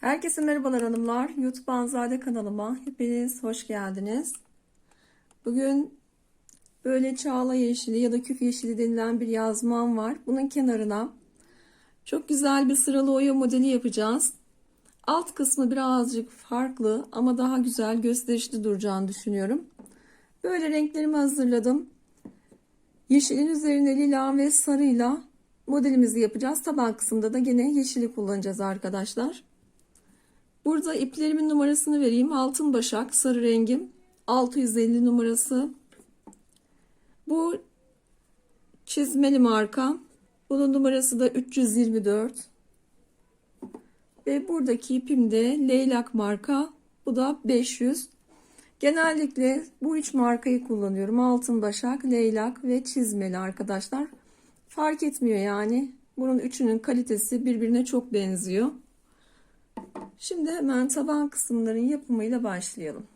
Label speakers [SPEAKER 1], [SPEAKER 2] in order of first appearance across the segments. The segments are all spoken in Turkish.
[SPEAKER 1] Herkese merhabalar hanımlar. YouTube Anzade kanalıma hepiniz hoş geldiniz. Bugün böyle çağla yeşili ya da küf yeşili denilen bir yazmam var. Bunun kenarına çok güzel bir sıralı oya modeli yapacağız. Alt kısmı birazcık farklı ama daha güzel gösterişli duracağını düşünüyorum. Böyle renklerimi hazırladım. Yeşilin üzerine lila ve sarıyla modelimizi yapacağız. Taban kısımda da yine yeşili kullanacağız arkadaşlar. Burada iplerimin numarasını vereyim. Altın başak sarı rengim. 650 numarası. Bu çizmeli marka. Bunun numarası da 324. Ve buradaki ipim de leylak marka. Bu da 500. Genellikle bu üç markayı kullanıyorum. Altın başak, leylak ve çizmeli arkadaşlar. Fark etmiyor yani. Bunun üçünün kalitesi birbirine çok benziyor. Şimdi hemen taban kısımların yapımıyla başlayalım.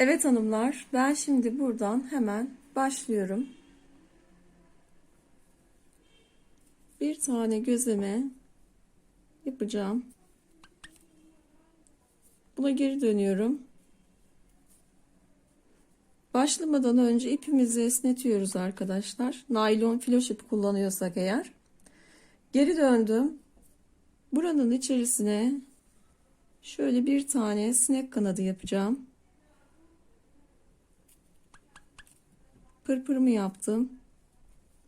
[SPEAKER 1] Evet hanımlar, ben şimdi buradan hemen başlıyorum. Bir tane gözleme yapacağım. Buna geri dönüyorum. Başlamadan önce ipimizi esnetiyoruz arkadaşlar. Naylon filoş ip kullanıyorsak eğer. Geri döndüm. Buranın içerisine şöyle bir tane sinek kanadı yapacağım. Pırpırımı yaptım.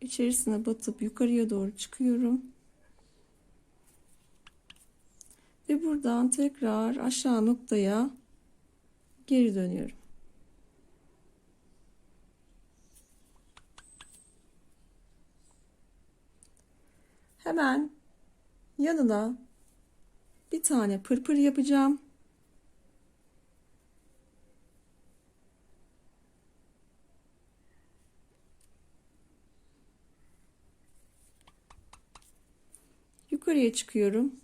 [SPEAKER 1] İçerisine batıp yukarıya doğru çıkıyorum. Ve buradan tekrar aşağı noktaya geri dönüyorum. Hemen yanına bir tane pırpır yapacağım. Yukarıya çıkıyorum.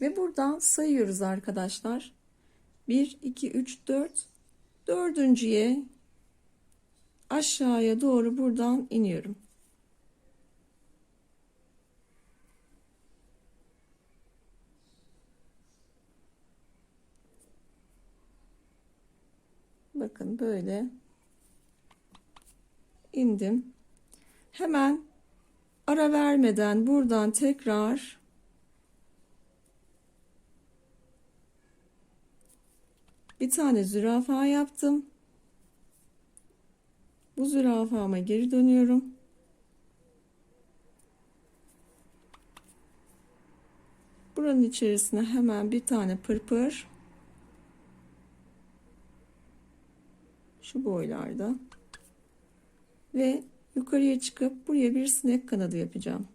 [SPEAKER 1] Ve buradan sayıyoruz arkadaşlar. 1, 2, 3, 4. Dördüncüye aşağıya doğru buradan iniyorum. Bakın böyle indim. Hemen ara vermeden buradan tekrar bir tane zürafa yaptım. Bu zürafama geri dönüyorum. Buranın içerisine hemen bir tane pırpır. Şu boylarda. Ve yukarıya çıkıp buraya bir sinek kanadı yapacağım.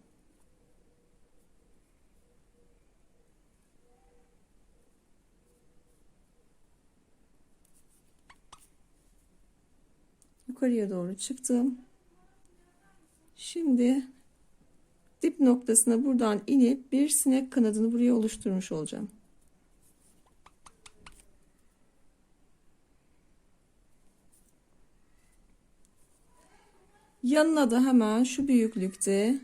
[SPEAKER 1] Yukarıya doğru çıktım. Şimdi dip noktasına buradan inip bir sinek kanadını buraya oluşturmuş olacağım. Yanına da hemen şu büyüklükte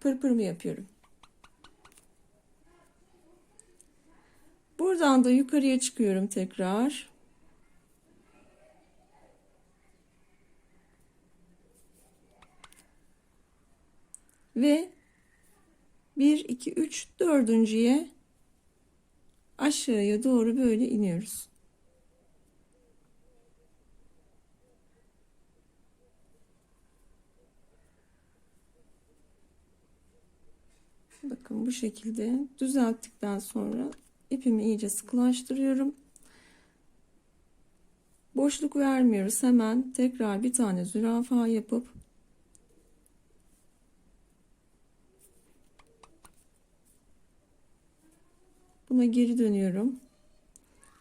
[SPEAKER 1] pırpırımı yapıyorum. Buradan da yukarıya çıkıyorum tekrar. Ve 1 2 3 dördüncüye aşağıya doğru böyle iniyoruz. Bakın bu şekilde düzelttikten sonra ipimi iyice sıkılaştırıyorum. Boşluk vermiyoruz. Hemen tekrar bir tane zürafa yapıp buna geri dönüyorum.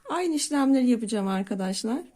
[SPEAKER 1] Aynı işlemleri yapacağım arkadaşlar.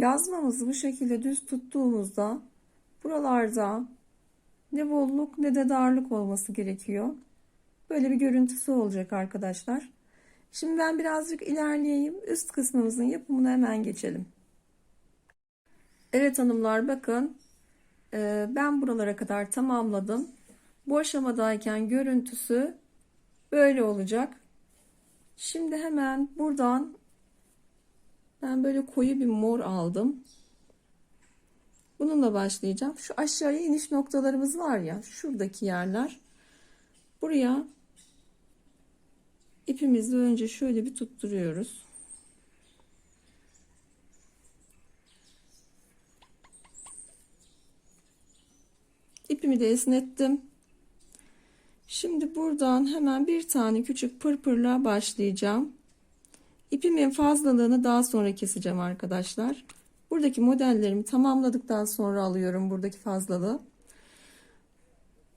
[SPEAKER 1] Yazmamızı bu şekilde düz tuttuğumuzda buralarda ne bolluk ne de darlık olması gerekiyor. Böyle bir görüntüsü olacak arkadaşlar. Şimdi ben birazcık ilerleyeyim. Üst kısmımızın yapımına hemen geçelim. Evet hanımlar bakın. Ee, ben buralara kadar tamamladım. Bu aşamadayken görüntüsü böyle olacak. Şimdi hemen buradan ben böyle koyu bir mor aldım. Bununla başlayacağım. Şu aşağıya iniş noktalarımız var ya, şuradaki yerler. Buraya ipimizi önce şöyle bir tutturuyoruz. İpimi de esnettim. Şimdi buradan hemen bir tane küçük pırpırla başlayacağım. İpimin fazlalığını daha sonra keseceğim arkadaşlar. Buradaki modellerimi tamamladıktan sonra alıyorum buradaki fazlalığı.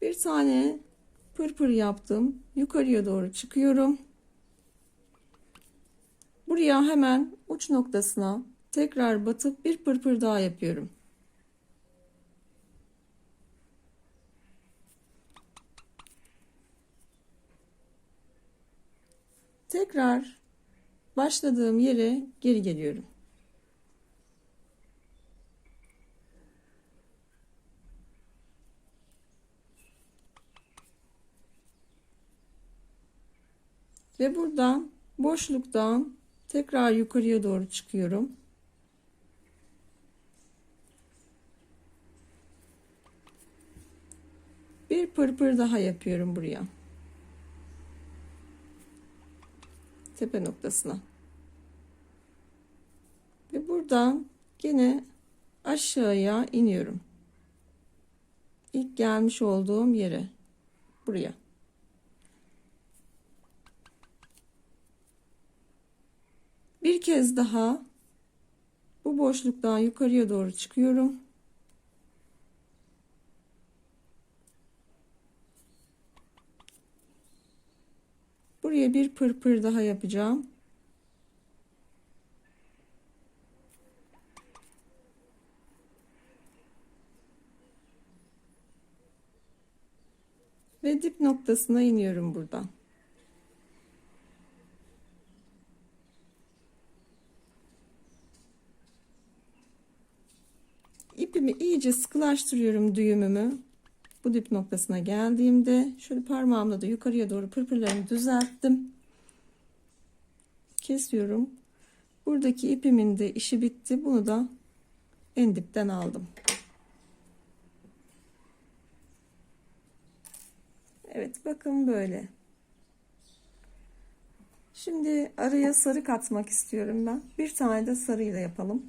[SPEAKER 1] Bir tane pırpır yaptım. Yukarıya doğru çıkıyorum. Buraya hemen uç noktasına tekrar batıp bir pırpır daha yapıyorum. Tekrar başladığım yere geri geliyorum. Ve buradan boşluktan tekrar yukarıya doğru çıkıyorum. Bir pırpır daha yapıyorum buraya. Tepe noktasına. Ve buradan yine aşağıya iniyorum. İlk gelmiş olduğum yere. Buraya. Bir kez daha bu boşluktan yukarıya doğru çıkıyorum. Bir pırpır daha yapacağım. Ve dip noktasına iniyorum buradan. İpimi iyice sıkılaştırıyorum düğümümü. Bu dip noktasına geldiğimde şöyle parmağımla da yukarıya doğru pırpırlarımı düzelttim. Kesiyorum. Buradaki ipimin de işi bitti. Bunu da en dipten aldım. Evet bakın böyle. Şimdi araya sarı katmak istiyorum ben. Bir tane de sarıyla yapalım.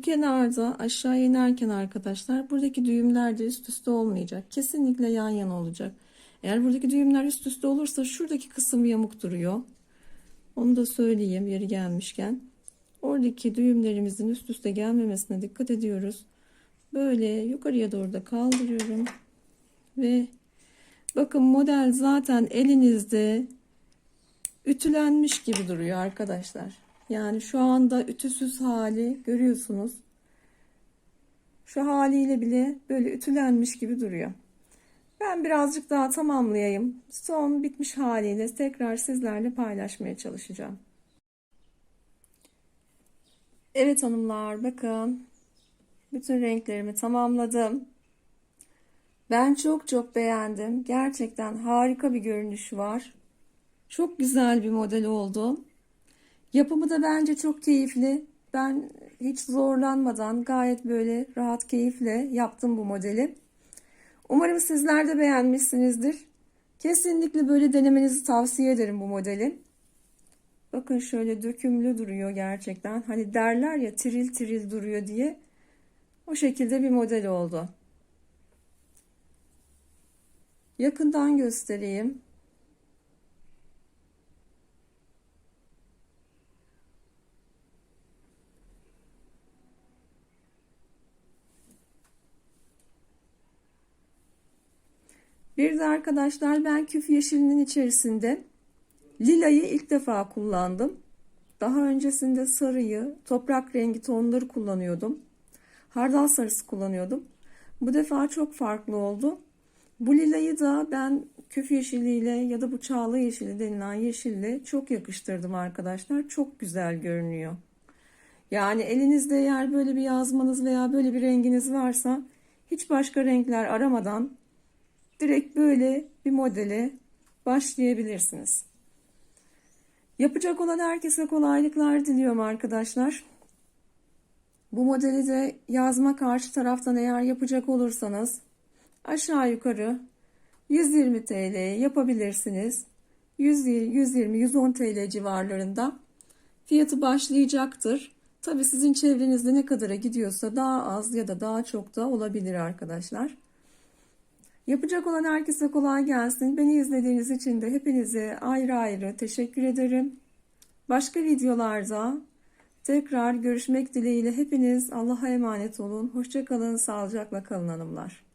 [SPEAKER 1] Bu kenarda aşağı inerken arkadaşlar buradaki düğümler de üst üste olmayacak. Kesinlikle yan yana olacak. Eğer buradaki düğümler üst üste olursa şuradaki kısım yamuk duruyor. Onu da söyleyeyim yeri gelmişken. Oradaki düğümlerimizin üst üste gelmemesine dikkat ediyoruz. Böyle yukarıya doğru da kaldırıyorum. Ve bakın model zaten elinizde ütülenmiş gibi duruyor arkadaşlar. Yani şu anda ütüsüz hali görüyorsunuz. Şu haliyle bile böyle ütülenmiş gibi duruyor. Ben birazcık daha tamamlayayım. Son bitmiş haliyle tekrar sizlerle paylaşmaya çalışacağım. Evet hanımlar bakın. Bütün renklerimi tamamladım. Ben çok çok beğendim. Gerçekten harika bir görünüş var. Çok güzel bir model oldu. Yapımı da bence çok keyifli. Ben hiç zorlanmadan gayet böyle rahat keyifle yaptım bu modeli. Umarım sizler de beğenmişsinizdir. Kesinlikle böyle denemenizi tavsiye ederim bu modeli. Bakın şöyle dökümlü duruyor gerçekten. Hani derler ya tiril tiril duruyor diye. O şekilde bir model oldu. Yakından göstereyim. Bir de arkadaşlar ben küf yeşilinin içerisinde lilayı ilk defa kullandım. Daha öncesinde sarıyı, toprak rengi tonları kullanıyordum. Hardal sarısı kullanıyordum. Bu defa çok farklı oldu. Bu lilayı da ben küf yeşiliyle ya da bu çağla yeşili denilen yeşille çok yakıştırdım arkadaşlar. Çok güzel görünüyor. Yani elinizde eğer böyle bir yazmanız veya böyle bir renginiz varsa hiç başka renkler aramadan direkt böyle bir modele başlayabilirsiniz. Yapacak olan herkese kolaylıklar diliyorum arkadaşlar. Bu modeli de yazma karşı taraftan eğer yapacak olursanız aşağı yukarı 120 TL yapabilirsiniz. 120-110 TL civarlarında fiyatı başlayacaktır. Tabi sizin çevrenizde ne kadara gidiyorsa daha az ya da daha çok da olabilir arkadaşlar. Yapacak olan herkese kolay gelsin. Beni izlediğiniz için de hepinize ayrı ayrı teşekkür ederim. Başka videolarda tekrar görüşmek dileğiyle hepiniz Allah'a emanet olun. Hoşçakalın, sağlıcakla kalın hanımlar.